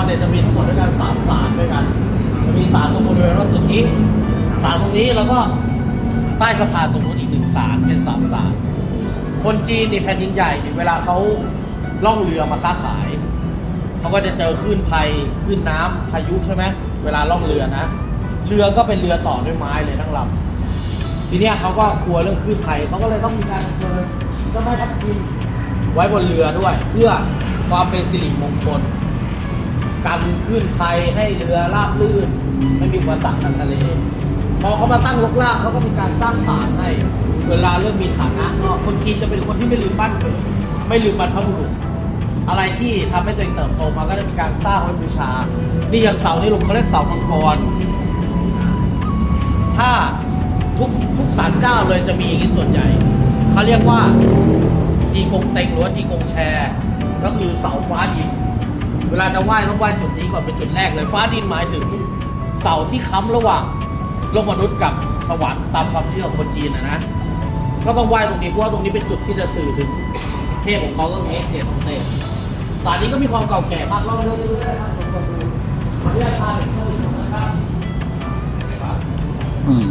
รเนี่ยจะมีทั้งหมดด้วยกันสามศาลด้วยกันจะมีศาลตรงบริเวณวัดสุทธิศาลตรงนี้แล้วก็ใต้สะพานตรงนู้นอีกหนึ่งศาลเป็นสามศาลคนจีนนี่แผ่นดินใหญ่เนี่ยเวลาเขาล่องเรือมาค้าขายเขาก็จะเจอคลื่นภัยคลื่นน้ำพายุใช่ไหมเวลาล่องเรือนะ เรือก็เป็นเรือต่อด้วยไม้เลยทั้งลำทีเนี้ยเขาก็กลัวเรื่องคลื่นภัยเขาก็เลยต้องมีการเชิญเจ้าแม่ทัพทิมไว้บนเรือด้วย เพื่อความเป็นสิริมงคล การคลื่นภัยให้เรือราบลื่น ไม่มีอุปสรรคทางทะเล พอเขามาตั้งลกลากเขาก็มีการสร้างศาลให้ เวลาเริ่มมีฐานะเนาะคนจีนจะเป็นคนที่ไม่ลืมบ้านเกิดไม่ลืมบรรพบุรุษอะไรที่ทำให้ตัวเองเติบโตมาก็จะมีการสร้างไว้บูชา นี่อย่างเสานี่ลุงเขาเรียกเสามังกร ถ้าทุกทุกศาลเจ้าเลยจะมีอย่างนี้ส่วนใหญ่ เขาเรียกว่าทีกงเต็งหรือว่าทีกงแชร์ ก็คือเสาฟ้าดิน เวลาจะไหว้ต้องไหว้จุดนี้ก่อนเป็นจุดแรกเลย ฟ้าดินหมายถึงเสาที่ค้ำระหว่างโลกมนุษย์กับสวรรค์ตามความเชื่อของคนจีนนะนะก็ต้องไหว้ตรงนี้เพราะว่าตรงนี้เป็นจุดที่จะสื่อถึงเทพของเขาก็คือเอ็กเซียของเทพศาลนี้ก็มีความเก่าแก่มากเราเดินดูได้ครับชมดูขออนุญาตพาไปเข้าไปชมนะครับ อืม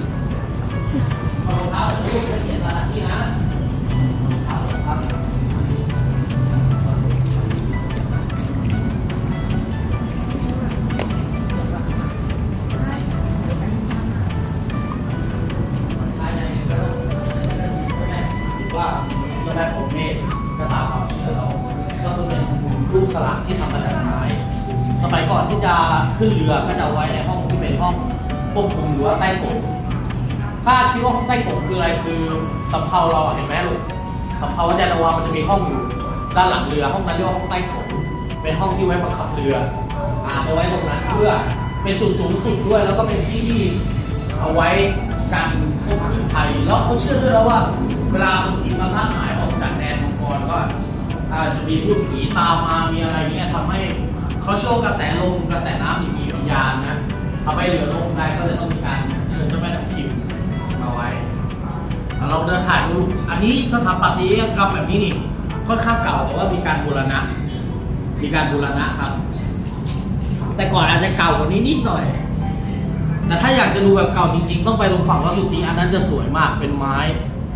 ก็ตามความเชื่อเราก็คือเป็นรูปสลักที่ทำมาจากไม้สมัยก่อนที่จะขึ้นเรือก็จะไว้ในห้องที่เป็นห้องควบคุมหรือว่าใต้กงถ้าคิดว่าห้องใต้กงคืออะไรคือสำเภาเราอะเห็นไหมลูกสำเภาวัดยานนวามันจะมีห้องอยู่ด้านหลังเรือห้องนั้นเรียกว่าห้องใต้กงเป็นห้องที่ไว้บังคับเรืออ่าเอาไว้ตรงนั้นเพื่อเป็นจุดสูงสุดด้วยแล้วก็เป็นที่ที่เอาไว้กันพวกคลื่นไทยแล้วเขาเชื่อด้วยแล้วว่า เวลาคนจีนมาค้าขาย จากแดนมังกรก็อาจจะมีพูดผีตามมามีอะไรเงี้ยทำให้เขาเชื่อว่ากระแสลมกระแสน้ำนี่มีวิญญาณนะทำให้เรือลมได้ก็เลยต้องมีการเชิญเจ้าแม่ดับพิมาไว้อะลองเดินถ่ายดูอันนี้สถาปัตยกรรมแบบนี้นี่ค่อนข้างเก่าแต่ว่ามีการบูรณะ มีการบูรณะครับ แต่ก่อนอาจจะเก่ากว่านี้นิดหน่อย แต่ถ้าอยากจะดูแบบเก่าจริง ๆ ต้องไปตรงฝั่งวัดสุทธิอันนั้นจะสวยมากเป็นไม้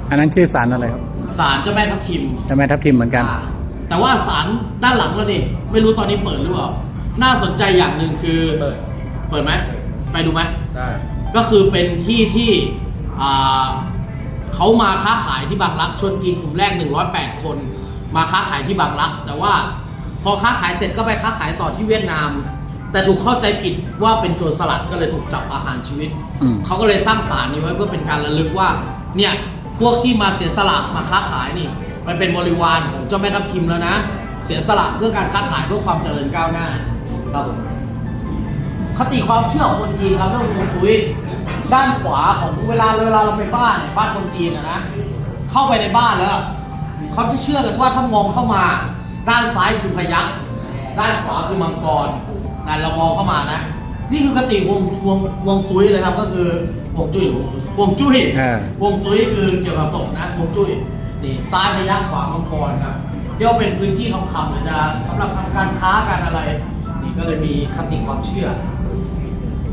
อันนั้นชื่อสารอะไรครับ ศาลเจ้าแม่ทับทิมเจะแม่ทับทิมเหมือนกัน อ่าแต่ว่าศาลด้านหลังแล้วนี่ไม่รู้ตอนนี้เปิดหรือเปล่า น่าสนใจอย่างหนึ่งคือเปิด เปิดไหมไปดูไหม ได้ก็คือเป็นที่ที่อ่าเขามาค้าขายที่บางรักชนจีนกลุ่มแรก 108 คน มาค้าขายที่บางรัก แต่ว่าพอค้าขายเสร็จก็ไปค้าขายต่อที่เวียดนาม แต่ถูกเข้าใจผิดว่าเป็นโจรสลัดก็เลยถูกจับอาหารชีวิต อืม เขาก็เลยสร้างศาลนี้ไว้เพื่อเป็นการระลึกว่า เนี่ย พวกที่มาเสียสละมาค้าขายนี่มันเป็นบริวารของเจ้าแม่ทัพทิมแล้วนะ เสียสละเพื่อการค้าขายเพื่อความเจริญก้าวหน้าครับผมคติความเชื่อของคนจีนครับเรื่องฮวงซุยด้านขวาของเวลาเวลาเราไปบ้านเนี่ยบ้านคนจีนอะนะ เข้าไปในบ้านแล้วเขาจะเชื่อกันว่าถ้ามองเข้ามา ด้านซ้ายคือพยัคฆ์ด้านขวาคือมังกรนั่นเรามองเข้ามานะ นี่คือคติวงวงวงซุยเลยครับก็คือ วงจุ้ยหรือวงจุ้ยเออวงซุยคือเกี่ยวกับศพนะวงจุ้ยนี่ซ้ายพยัคฆ์ขวามังกรครับเรียกว่าเป็นพื้นที่ทองคำเลยจะสำหรับทำการค้าการอะไร นี่ก็เลยมีคติความเชื่อ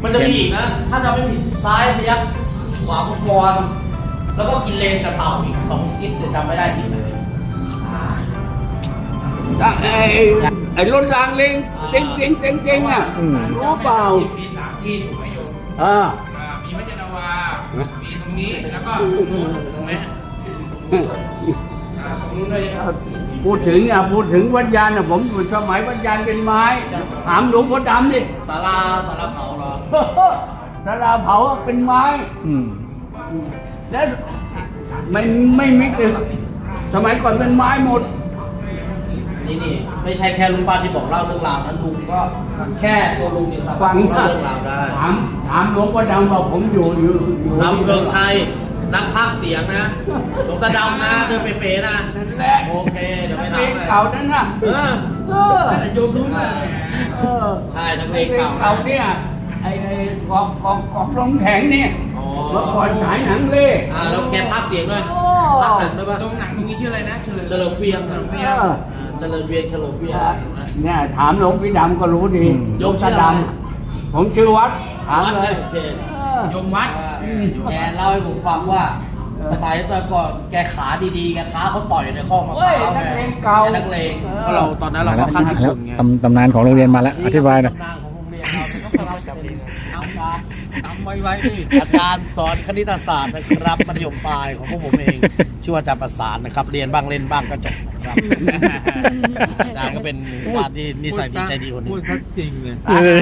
มันจะมีอีกนะ ถ้าจะไม่ผิดซ้ายพยักขวามังกรแล้วก็กินเลนกับเต่าอีกสองทิศจะจำไม่ได้ทิศเลยอ่าไอ้ไอ้รถรางเล็งเต็งเต็งเต็งเต็งอะอืม รู้เปล่ามีสามที่ถูกไหมโยมอ่า อ่ามีวัจนาวา มีตรงนี้แล้วก็ตรงนู้นถูกไหมอ่าตรงนู้นด้วยนะครับพูดถึงอะพูดถึงวัดยานอะผมอยู่สมัยวัดยานเป็นไม้ถามหลวงพ่อดำดิศาลาศาลาเผาเหรอสาราเผาอะเป็นไม้ อืมแล้วไม่ไม่มีตึกสมัยก่อนเป็นไม้หมด นี่นี่ไม่ใช่แค่ลุงป้าที่บอกเล่าเรื่องราวนั้นลุงก็แค่ตัวลุงเนี่ยสามารฟัถงเล่าเรื่องราวได้ถามถามหลวงพ่อดำว่าผมอยู่อยู่อยู่นำเกิงชัยนักพากย์เสียงนะหลวงตาดำนะเดินเป๋ๆนะนั่นแหละโอเคเดี๋ยวไปนักทำเลงให้เก่านั่นน่ะเออเออแต่โยมรู้ไหมเออใช่นักเลงเก่านะเก่าเนี่ยไอ้ไอ้กอกกอกกอกลงแข็งเนี่ยอ๋อเมื่อก่อนฉายหนังเล่อ่าแล้วแกพากย์เสียงด้วยโอ้พากย์หนังด้วยปะตรงหนังตรงนี้ชื่ออะไรนะเฉลิมเฉลิมเวียงครับเอออ่า เจริญเวียงเฉลิมเวียงนะ เนี่ยถามหลวงพี่ดำก็รู้ดีอืม โยมตาชื่ออะไร ดำผมชื่อวัดถามวัดเลได้ยโอเคเออโยมวัดแกเล่าให้ผมฟังว่าสมัยแต่ก่อนแกขาดีๆแกท้าเขาต่อยในข้อกมะพเฮ้ยร้าวนักไงเลงเก่าแกนักเลงเออ เพราะเราตอนนั้นเรามาแล้วเข้าขั้นมาแล้วคุณไงตำตำนานของโรงเรียนมาแล้ว อธิบายหน่อยตำนานของ ก็เราจะเป็นอาจารย์จำไว้ไว้ดิอาจารย์สอนคณิตศาสตร์นะครับมัธยมปลายของพวกผมเอง ชื่อว่าอาจารย์ประสานนะครับ เรียนบ้างเล่นบ้างก็จบนะครับอาจารย์ก็เป็นว่าที่นิสัยดีใจดีคนหนึพูดงชัดจริงเลยเออ